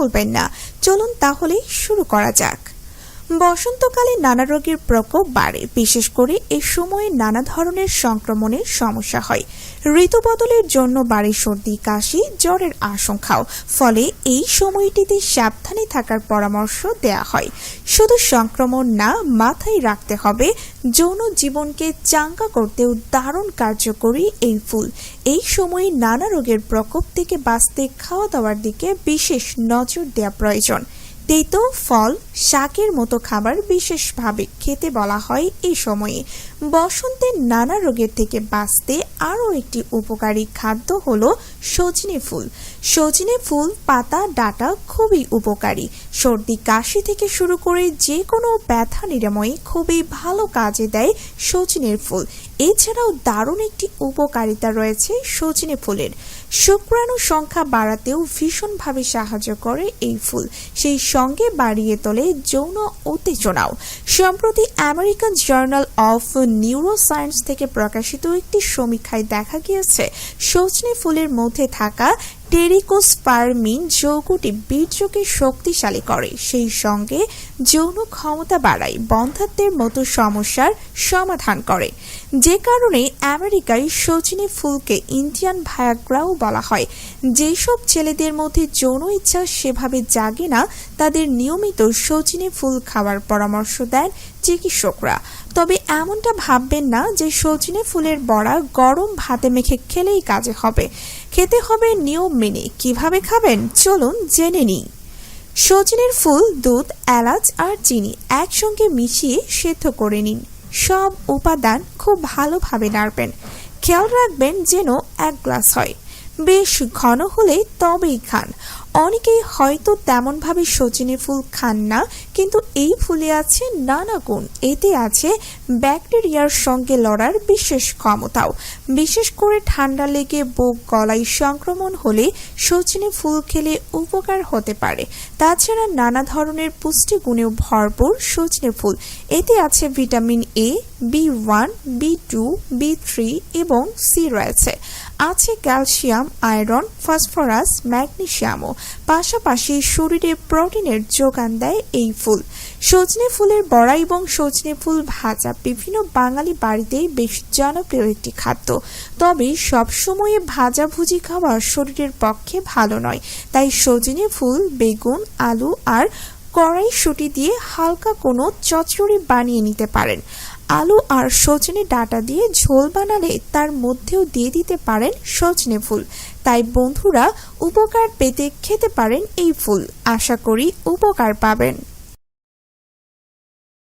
ভুলবেন না। চলুন তাহলে শুরু করা যাক। বসন্তকালে নানা রোগের প্রকোপ বাড়ে, বিশেষ করে এই সময়ে নানা ধরনের সংক্রমণের সমস্যা হয়। ঋতু বদলের জন্য বাড়ে সর্দি, কাশি, জ্বরের আশঙ্কাও, ফলে এই সময়টিতে সাবধানে থাকার পরামর্শ দেয়া হয়। শুধু সংক্রমণ না, মাথায় রাখতে হবে, যৌন জীবনকে চাঙ্গা করতেও দারুণ কার্যকরী এই ফুল। এই সময়ে নানা রোগের প্রকোপ থেকে বাঁচতে খাওয়া দাওয়ার দিকে বিশেষ নজর দেওয়া প্রয়োজন। তেতো ফল, শাকের মতো খাবার বিশেষভাবে খেতে বলা হয় এই সময়ে। বসন্তের নানা রোগের থেকে বাঁচতে আরও একটি উপকারী খাদ্য হলো সজনে ফুল। সজনে ফুল, পাতা, ডাটা খুবই উপকারী। সর্দি, কাশি থেকে শুরু করে যে কোনো ব্যথা নিরাময়ে খুবই ভালো কাজে দেয় সজনের ফুল। এছাড়াও দারুণ একটি উপকারিতা রয়েছে সজনে ফুলের। শুক্রাণু সংখ্যা বাড়াতেও ভীষণভাবে সাহায্য করে এই ফুল। সেই সঙ্গে বাড়িয়ে তোলে যৌন উত্তেজনাও। সম্প্রতি আমেরিকান জার্নাল অফ নিউরোসায়েন্স থেকে প্রকাশিত একটি সমীক্ষায় দেখা গিয়েছে, সজনে ফুলের মধ্যে থাকা টেরিকোস্পারমিন যৌগটি বীর্যকে শক্তিশালী করে। সেই সঙ্গে যৌন ক্ষমতা বাড়ায় বন্ধাত্বের মতো সমস্যার সমাধান করে। যে কারণে আমেরিকায় সজনে ফুলকে ইন্ডিয়ান ভায়াগ্রাও বলা হয়। যেসব ছেলেদের মধ্যে যৌন ইচ্ছা সেভাবে জাগে না, তাদের নিয়মিত সজনে ফুল খাওয়ার পরামর্শ দেন চিকিৎসকরা। তবে এমনটা ভাববেন না যে সজনে ফুলের বড়া গরম ভাতে মেখে খেলেই কাজে হবে। খেতে হবে নিয়ম মেনে। কীভাবে খাবেন? চলুন জেনে নিই। সজনের ফুল, দুধ, এলাচ আর চিনি একসঙ্গে মিশিয়ে সেদ্ধ করে নিন। সব উপাদান খুব ভালোভাবে নাড়বেন। খেয়াল রাখবেন যেন এক গ্লাস হয়। বেশ ঘন হলে তবেই খান। অনেকেই হয়তো তেমনভাবে সজনে ফুল খান না, কিন্তু এই ফুলে আছে নানা গুণ। এতে আছে ব্যাকটেরিয়ার সঙ্গে লড়ার বিশেষ ক্ষমতাও। বিশেষ করে ঠান্ডা লেগে বুক গলায় সংক্রমণ হলে সজনে ফুল খেলে উপকার হতে পারে। তাছাড়া নানা ধরনের পুষ্টিগুণেও ভরপুর সজনে ফুল। এতে আছে vitamin A B one B two B three এবং সি রয়েছে। আছে ক্যালসিয়াম, আয়রন, ফসফরাস ম্যাগনেশিয়ামও পাশাপাশি শরীরে প্রোটিনের যোগান দেয় এই ফুল। সজনে ফুলের বড়া এবং সজনে ফুল ভাজা বিভিন্ন বাঙালি বাড়িতেই বেশ জনপ্রিয় একটি খাদ্য। তবে সবসময়ে ভাজাভুজি খাওয়া শরীরের পক্ষে ভালো নয়। তাই সজনে ফুল, বেগুন, আলু আর কড়াইশুঁটি দিয়ে হালকা কোনো চচ্চড়ি বানিয়ে নিতে পারেন। আলু আর সজনে ডাটা দিয়ে ঝোল বানালে তার মধ্যেও দিয়ে দিতে পারেন সজনে ফুল। তাই বন্ধুরা, উপকার পেতে খেতে পারেন এই ফুল। আশা করি উপকার পাবেন।